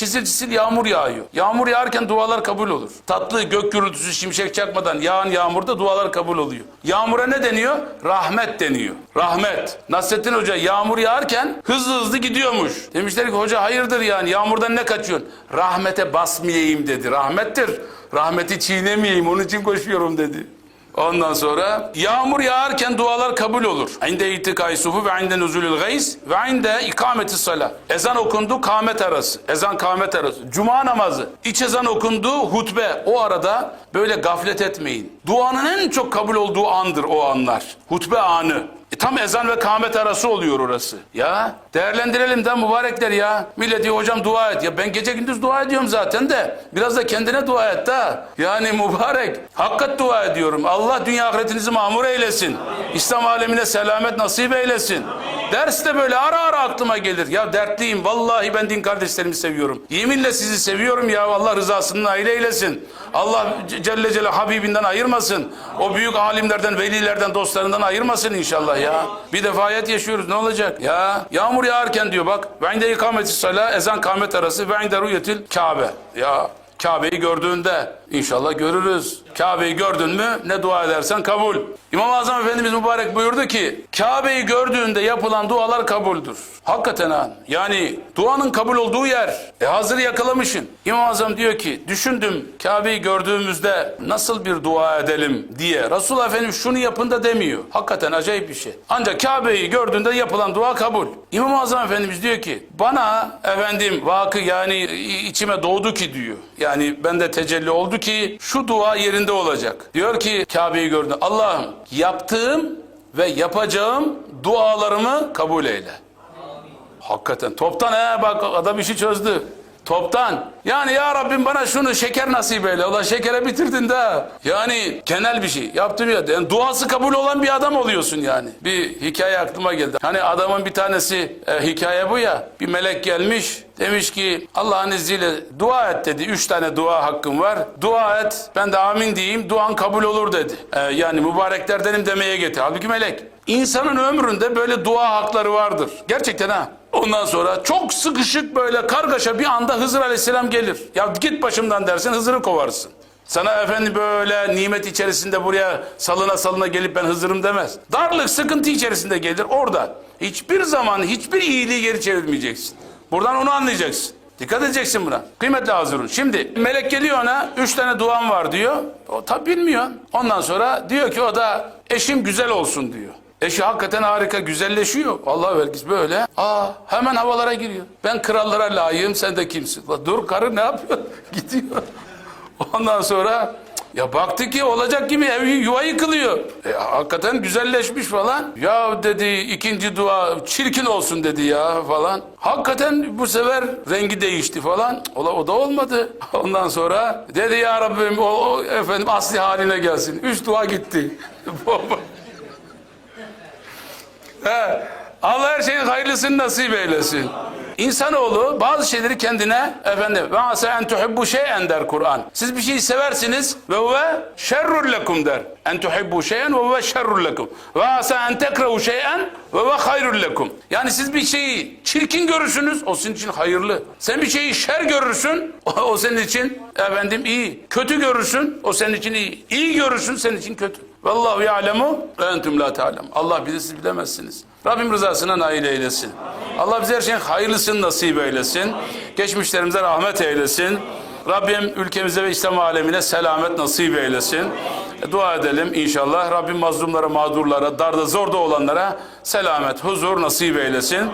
Çisil çisil yağmur yağıyor. Yağmur yağarken dualar kabul olur. Tatlı gök gürültüsü şimşek çakmadan yağan yağmurda dualar kabul oluyor. Yağmura ne deniyor? Rahmet deniyor. Rahmet. Nasrettin Hoca yağmur yağarken hızlı hızlı gidiyormuş. Demişler ki hoca hayırdır yani yağmurdan ne kaçıyorsun? Rahmete basmayayım dedi. Rahmettir. Rahmeti çiğnemeyeyim onun için koşuyorum dedi. Ondan sonra yağmur yağarken dualar kabul olur. İnde itikay sufu ve inde nuzulül gayz ve inde ikameti sala. Ezan okundu kâmet arası. Ezan kâmet arası. Cuma namazı. İç ezan okundu hutbe. O arada böyle gaflet etmeyin. Duanın en çok kabul olduğu andır o anlar. Hutbe anı. E, tam ezan ve kâmet arası oluyor orası. Ya değerlendirelim de mübarekler ya. Millet diyor hocam dua et. Ya ben gece gündüz dua ediyorum zaten de. Biraz da kendine dua et de. Yani mübarek. Hakikat dua ediyorum. Allah dünya ahiretinizi mamur eylesin. İslam alemine selamet nasip eylesin. Ders de böyle ara ara aklıma gelir. Ya dertliyim. Vallahi ben din kardeşlerimi seviyorum. Yeminle sizi seviyorum ya. Allah rızasının aile eylesin. Allah Celle Celle Habibinden ayırmasın. O büyük alimlerden, velilerden, dostlarından ayırmasın inşallah ya. Bir defa hayat yaşıyoruz ne olacak? Ya yağmur yağarken diyor bak. Ve inde ikameti sala ezan kâmet arası ve inde ruyetil Kabe. Ya Kabe'yi gördüğünde inşallah görürüz. Kabe'yi gördün mü ne dua edersen kabul. İmam-ı Azam Efendimiz mübarek buyurdu ki Kabe'yi gördüğünde yapılan dualar kabuldür. Hakikaten ha. Yani duanın kabul olduğu yer. E hazır yakalamışsın. İmam-ı Azam diyor ki düşündüm Kabe'yi gördüğümüzde nasıl bir dua edelim diye. Resulullah Efendimiz şunu yapın da demiyor. Hakikaten acayip bir şey. Ancak Kabe'yi gördüğünde yapılan dua kabul. İmam-ı Azam Efendimiz diyor ki bana efendim vakı yani içime doğdu ki diyor. Yani bende tecelli oldu ki şu dua yerinde olacak. Diyor ki Kabe'yi gördü. Allah'ım yaptığım ve yapacağım dualarımı kabul eyle. Hakikaten toptan he bak adam işi çözdü. Toptan. Yani ya Rabbim bana şunu şeker nasip eyle. Ulan şekere bitirdin de. Yani genel bir şey. Yaptım ya. Yani duası kabul olan bir adam oluyorsun yani. Bir hikaye aklıma geldi. Hani adamın bir tanesi e, hikaye bu ya. Bir melek gelmiş. Demiş ki Allah'ın izniyle dua et dedi. Üç tane dua hakkım var. Dua et. Ben de amin diyeyim. Duan kabul olur dedi. E, yani mübareklerdenim demeye getir. Halbuki melek. İnsanın ömründe böyle dua hakları vardır. Gerçekten ha. Ondan sonra çok sıkışık böyle kargaşa bir anda Hızır Aleyhisselam gelir. Ya git başımdan dersin Hızır'ı kovarsın. Sana efendi böyle nimet içerisinde buraya salına salına gelip ben Hızır'ım demez. Darlık, sıkıntı içerisinde gelir orada. Hiçbir zaman hiçbir iyiliği geri çevirmeyeceksin. Buradan onu anlayacaksın. Dikkat edeceksin buna. Kıymetli Hazırun. Şimdi melek geliyor ona, üç tane duam var diyor. O tabi bilmiyor. Ondan sonra diyor ki o da eşim güzel olsun diyor. Eşi hakikaten harika güzelleşiyor. Allah vergisi böyle. Aa hemen havalara giriyor. Ben krallara layığım sen de kimsin? La dur karı ne yapıyor? Gidiyor. Ondan sonra ya baktı ki olacak gibi ev yuva yıkılıyor. E, hakikaten güzelleşmiş falan. Ya dedi ikinci dua çirkin olsun dedi ya falan. Hakikaten bu sefer rengi değişti falan. Ola o da olmadı. Ondan sonra dedi ya Rabbim o, o efendim asli haline gelsin. Üç dua gitti. Allah her şeyin hayırlısını nasip eylesin. İnsanoğlu bazı şeyleri kendine efendim ve asa en tuhibbu şey'en der Kur'an. Siz bir şeyi seversiniz ve huve şerrul lekum der. En tuhibbu şey'en ve huve şerrul lekum. Ve asa en tekrehu şey'en ve huve hayrul lekum. Yani siz bir şeyi çirkin görürsünüz o sizin için hayırlı. Sen bir şeyi şer görürsün o, senin için efendim iyi. Kötü görürsün o senin için iyi. İyi görürsün senin için kötü. Vallahu ya'lemu ve entüm la ta'lem. Allah bilir siz bilemezsiniz. Rabbim rızasına nail eylesin. Allah bize her şeyin hayırlısını nasip eylesin. Geçmişlerimize rahmet eylesin. Rabbim ülkemize ve İslam alemine selamet nasip eylesin. E, dua edelim inşallah. Rabbim mazlumlara, mağdurlara, darda, zorda olanlara selamet, huzur nasip eylesin.